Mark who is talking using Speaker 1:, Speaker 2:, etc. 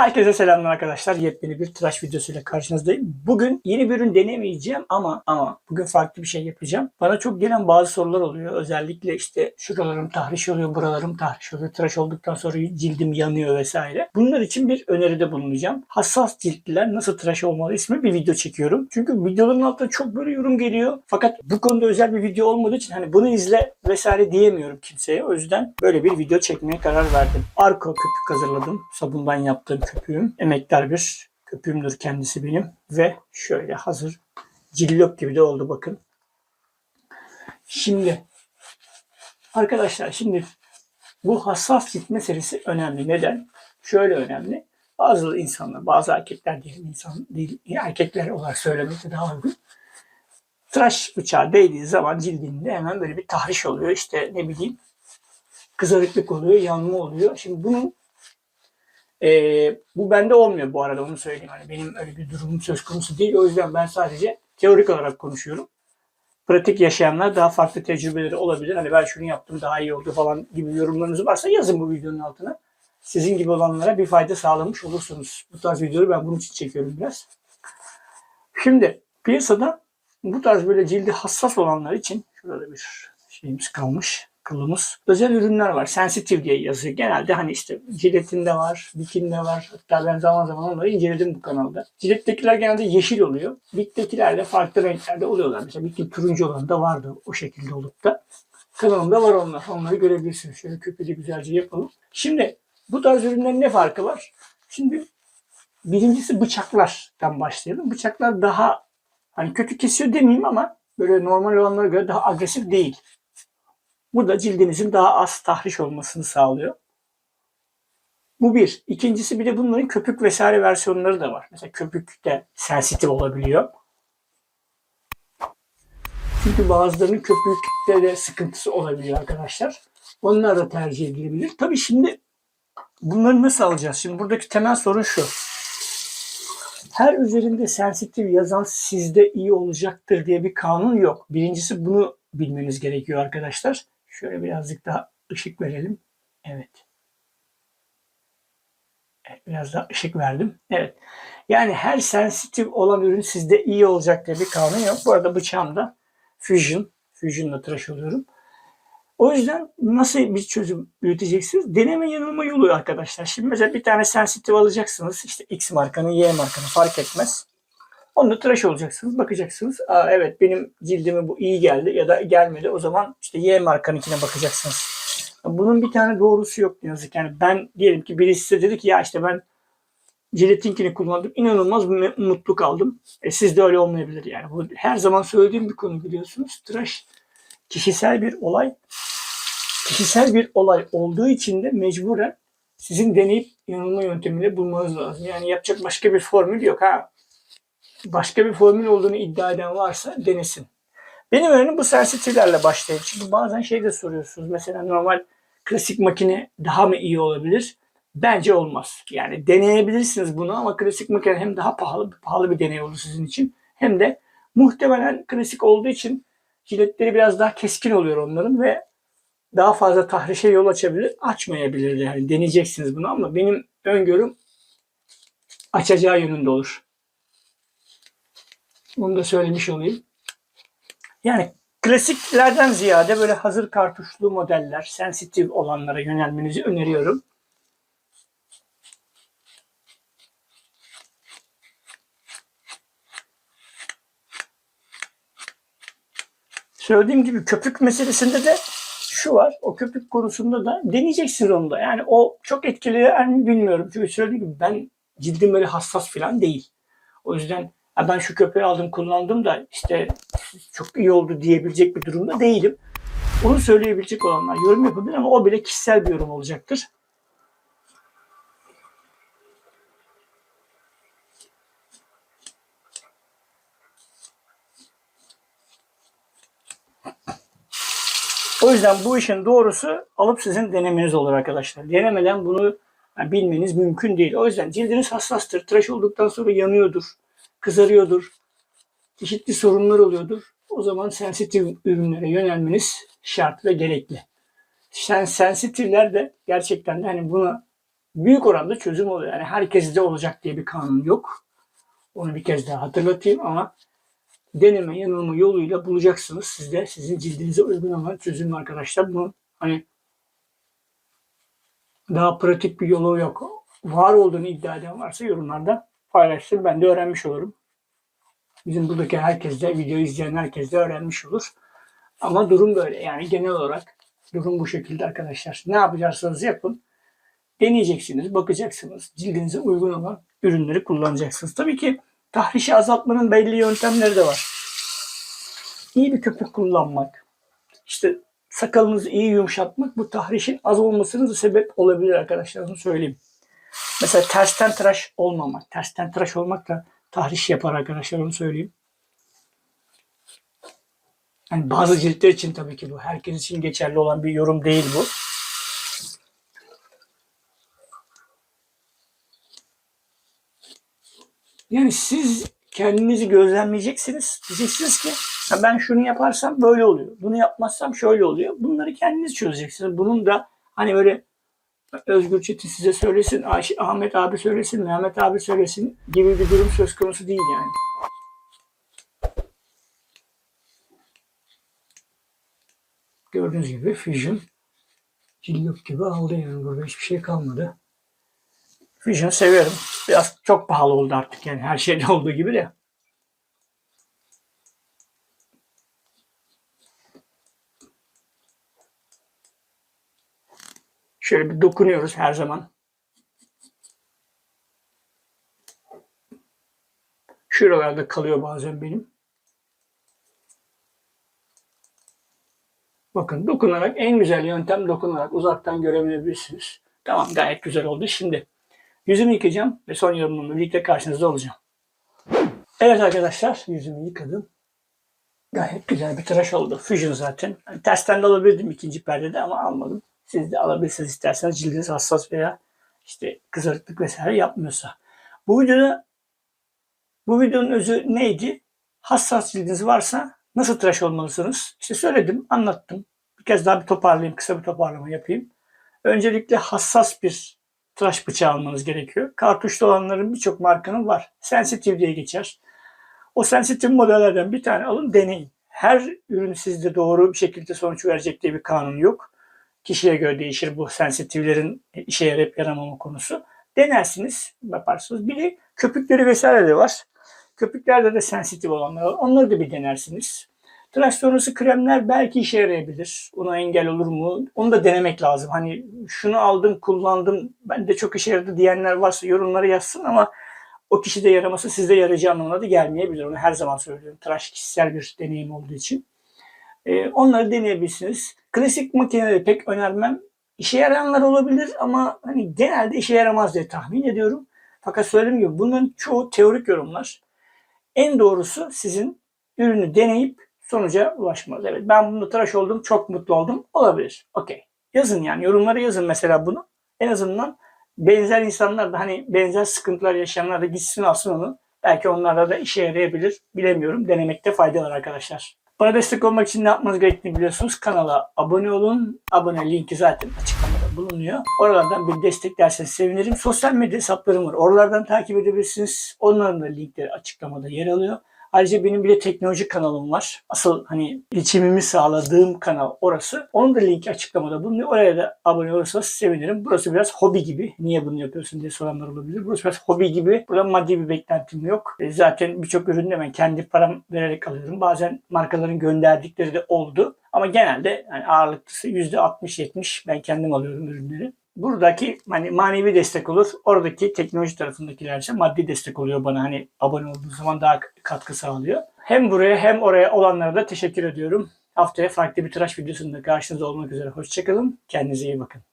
Speaker 1: Herkese selamlar arkadaşlar. Yepyeni bir tıraş videosuyla karşınızdayım. Bugün yeni bir ürün denemeyeceğim ama ama bugün farklı bir şey yapacağım. Bana çok gelen bazı sorular oluyor. Özellikle işte şuralarım tahriş oluyor, buralarım tahriş oluyor. Tıraş olduktan sonra cildim yanıyor vesaire. Bunlar için bir öneride bulunacağım. Hassas ciltliler nasıl tıraş olmalı ismi bir video çekiyorum. Çünkü videoların altında çok böyle yorum geliyor. Fakat bu konuda özel bir video olmadığı için hani bunu izle vesaire diyemiyorum kimseye. O yüzden böyle bir video çekmeye karar verdim. Arko köpük hazırladım. Sabundan yaptığım köpüğüm. Emektar bir köpüğümdür kendisi benim. Ve şöyle hazır cillop gibi de oldu bakın. Şimdi arkadaşlar şimdi bu hassas cilt meselesi önemli. Neden? Şöyle önemli. Bazı insanlar, bazı erkekler diyelim insan değil, erkekler olarak söylemekte daha uygun. Tıraş bıçağı değdiği zaman cildinde hemen böyle bir tahriş oluyor. İşte ne bileyim kızarıklık oluyor, yanma oluyor. Şimdi bunun ee, bu bende olmuyor bu arada onu söyleyeyim. Hani benim öyle bir durumum söz konusu değil. O yüzden ben sadece teorik olarak konuşuyorum. Pratik yaşayanlar daha farklı tecrübeleri olabilir. Hani ben şunu yaptım daha iyi oldu falan gibi yorumlarınız varsa yazın bu videonun altına. Sizin gibi olanlara bir fayda sağlamış olursunuz. Bu tarz videoları ben bunun için çekiyorum biraz. Şimdi piyasada bu tarz böyle cildi hassas olanlar için şurada bir şeyimiz kalmış kılımız. Özel ürünler var. Sensitive diye yazıyor. Genelde hani işte ciletinde var, bikinde var. Hatta ben zaman zaman onları inceledim bu kanalda. Cilettekiler genelde yeşil oluyor. Biktekiler de farklı renklerde oluyorlar. Mesela bikte turuncu olan da vardı o şekilde olup da. Kanalımda var onlar. Onları görebilirsiniz. Şöyle köpüğü güzelce yapalım. Şimdi bu tarz ürünlerin ne farkı var? Şimdi birincisi bıçaklardan başlayalım. Bıçaklar daha hani kötü kesiyor demeyeyim ama böyle normal olanlara göre daha agresif değil. Bu da cildinizin daha az tahriş olmasını sağlıyor. Bu bir. İkincisi bir de bunların köpük vesaire versiyonları da var. Mesela köpük de sensitif olabiliyor. Çünkü bazılarının köpükte de sıkıntısı olabiliyor arkadaşlar. Onlar da tercih edilebilir. Tabii şimdi bunları nasıl alacağız? Şimdi buradaki temel sorun şu. Her üzerinde sensitif yazan sizde iyi olacaktır diye bir kanun yok. Birincisi bunu bilmeniz gerekiyor arkadaşlar. Şöyle birazcık daha ışık verelim. Evet. evet biraz daha ışık verdim. Evet. Yani her sensitif olan ürün sizde iyi olacak diye bir kanun yok. Bu arada bıçağımda Fusion. Fusion'la tıraş oluyorum. O yüzden nasıl bir çözüm üreteceksiniz? Deneme yanılma yolu arkadaşlar. Şimdi mesela bir tane sensitif alacaksınız. İşte X markanın, Y markanın fark etmez. Onunla tıraş olacaksınız. Bakacaksınız. Aa, evet benim cildime bu iyi geldi ya da gelmedi. O zaman işte Y markanınkine bakacaksınız. Bunun bir tane doğrusu yok ne yazık. Yani ben diyelim ki birisi size dedi ki ya işte ben jiletinkini kullandım. inanılmaz mutlu kaldım. E, siz de öyle olmayabilir yani. Bu her zaman söylediğim bir konu biliyorsunuz. Tıraş kişisel bir olay. Kişisel bir olay olduğu için de mecburen sizin deneyip yanılma yöntemini bulmanız lazım. Yani yapacak başka bir formül yok. Ha başka bir formül olduğunu iddia eden varsa denesin. Benim önerim bu sensitivlerle başlayın. Çünkü bazen şey de soruyorsunuz. Mesela normal klasik makine daha mı iyi olabilir? Bence olmaz. Yani deneyebilirsiniz bunu ama klasik makine hem daha pahalı, pahalı bir deney olur sizin için. Hem de muhtemelen klasik olduğu için jiletleri biraz daha keskin oluyor onların ve daha fazla tahrişe yol açabilir, açmayabilir yani deneyeceksiniz bunu ama benim öngörüm açacağı yönünde olur. Onu da söylemiş olayım. Yani klasiklerden ziyade böyle hazır kartuşlu modeller, sensitif olanlara yönelmenizi öneriyorum. Söylediğim gibi köpük meselesinde de şu var. O köpük konusunda da deneyeceksiniz onu. Yani o çok etkili mi bilmiyorum. Çünkü söylediğim gibi ben cildim böyle hassas falan değil. O yüzden ha ben şu köpeği aldım kullandım da işte çok iyi oldu diyebilecek bir durumda değilim. Onu söyleyebilecek olanlar yorum yapabilir ama o bile kişisel bir yorum olacaktır. O yüzden bu işin doğrusu alıp sizin denemeniz olur arkadaşlar. Denemeden bunu yani bilmeniz mümkün değil. O yüzden cildiniz hassastır. Tıraş olduktan sonra yanıyordur, kızarıyordur, çeşitli sorunlar oluyordur. O zaman sensitif ürünlere yönelmeniz şart ve gerekli. Sen sensitifler de gerçekten de hani buna büyük oranda çözüm oluyor. Yani herkeste olacak diye bir kanun yok. Onu bir kez daha hatırlatayım ama deneme yanılma yoluyla bulacaksınız. Siz de sizin cildinize uygun olan çözüm arkadaşlar. Bunun hani daha pratik bir yolu yok. Var olduğunu iddia eden varsa yorumlarda paylaşsın. Ben de öğrenmiş olurum. Bizim buradaki herkes de, video izleyen herkes de öğrenmiş olur. Ama durum böyle. Yani genel olarak durum bu şekilde arkadaşlar. Ne yapacaksanız yapın. Deneyeceksiniz, bakacaksınız. Cildinize uygun olan ürünleri kullanacaksınız. Tabii ki tahrişi azaltmanın belli yöntemleri de var. İyi bir köpük kullanmak, işte sakalınızı iyi yumuşatmak bu tahrişin az olmasına da sebep olabilir arkadaşlar. Onu söyleyeyim. Mesela tersten tıraş olmamak. Tersten tıraş olmak da tahriş yapar arkadaşlar onu söyleyeyim. Yani bazı ciltler için tabii ki bu. Herkes için geçerli olan bir yorum değil bu. Yani siz kendinizi gözlemleyeceksiniz. Diyeceksiniz ki "Ha ben şunu yaparsam böyle oluyor. Bunu yapmazsam şöyle oluyor. Bunları kendiniz çözeceksiniz. Bunun da hani böyle Özgür Çetin size söylesin, Ayşe, Ahmet abi söylesin, Mehmet abi söylesin gibi bir durum söz konusu değil yani. Gördüğünüz gibi Fusion cillop gibi aldı yani burada hiçbir şey kalmadı. Fusion severim. Biraz çok pahalı oldu artık yani her şeyde olduğu gibi de. Şöyle bir dokunuyoruz her zaman. Şuralarda kalıyor bazen benim. Bakın dokunarak en güzel yöntem dokunarak uzaktan görebilirsiniz. Tamam gayet güzel oldu. Şimdi yüzümü yıkayacağım ve son yorumumla birlikte karşınızda olacağım. Evet arkadaşlar yüzümü yıkadım. Gayet güzel bir tıraş oldu. Fusion zaten. Hani tersten de alabilirdim ikinci perdede ama almadım. Siz de alabilirsiniz isterseniz cildiniz hassas veya işte kızarıklık vesaire yapmıyorsa. Bu videoda bu videonun özü neydi? Hassas cildiniz varsa nasıl tıraş olmalısınız? İşte söyledim, anlattım. Bir kez daha bir toparlayayım, kısa bir toparlama yapayım. Öncelikle hassas bir tıraş bıçağı almanız gerekiyor. Kartuşlu olanların birçok markanın var. Sensitive diye geçer. O sensitive modellerden bir tane alın deneyin. Her ürün sizde doğru bir şekilde sonuç verecek diye bir kanun yok. Kişiye göre değişir bu sensitivlerin işe yarayıp yaramama konusu. Denersiniz, yaparsınız. Bir de köpükleri vesaire de var. Köpüklerde de sensitif olanlar var. Onları da bir denersiniz. Tıraş sonrası kremler belki işe yarayabilir. Ona engel olur mu? Onu da denemek lazım. Hani şunu aldım, kullandım, ben de çok işe yaradı diyenler varsa yorumlara yazsın ama o kişi de yaraması sizde yarayacağı anlamına da gelmeyebilir. Onu her zaman söylüyorum. Tıraş kişisel bir deneyim olduğu için. Ee, onları deneyebilirsiniz. Klasik makineleri pek önermem. İşe yarayanlar olabilir ama hani genelde işe yaramaz diye tahmin ediyorum. Fakat söylediğim gibi bunların çoğu teorik yorumlar. En doğrusu sizin ürünü deneyip sonuca ulaşmanız. Evet ben bunu tıraş oldum, çok mutlu oldum. Olabilir. Okey. Yazın yani yorumlara yazın mesela bunu. En azından benzer insanlar da hani benzer sıkıntılar yaşayanlar da gitsin alsın onu. Belki onlarda da işe yarayabilir. Bilemiyorum. Denemekte fayda var arkadaşlar. Bana destek olmak için ne yapmanız gerektiğini biliyorsunuz. Kanala abone olun. Abone linki zaten açıklamada bulunuyor. Oralardan bir desteklerseniz sevinirim. Sosyal medya hesaplarım var. Oralardan takip edebilirsiniz. Onların da linkleri açıklamada yer alıyor. Ayrıca benim bir de teknoloji kanalım var. Asıl hani geçimimi sağladığım kanal orası. Onun da linki açıklamada bulunuyor. Oraya da abone olursanız sevinirim. Burası biraz hobi gibi. Niye bunu yapıyorsun diye soranlar olabilir. Burası biraz hobi gibi. Burada maddi bir beklentim yok. E, zaten birçok ürünü de ben kendi param vererek alıyorum. Bazen markaların gönderdikleri de oldu. Ama genelde yani ağırlıklısı %60-70 ben kendim alıyorum ürünleri buradaki hani manevi destek olur. Oradaki teknoloji tarafındakiler ise maddi destek oluyor bana. Hani abone olduğu zaman daha katkı sağlıyor. Hem buraya hem oraya olanlara da teşekkür ediyorum. Haftaya farklı bir tıraş videosunda karşınızda olmak üzere. Hoşçakalın. Kendinize iyi bakın.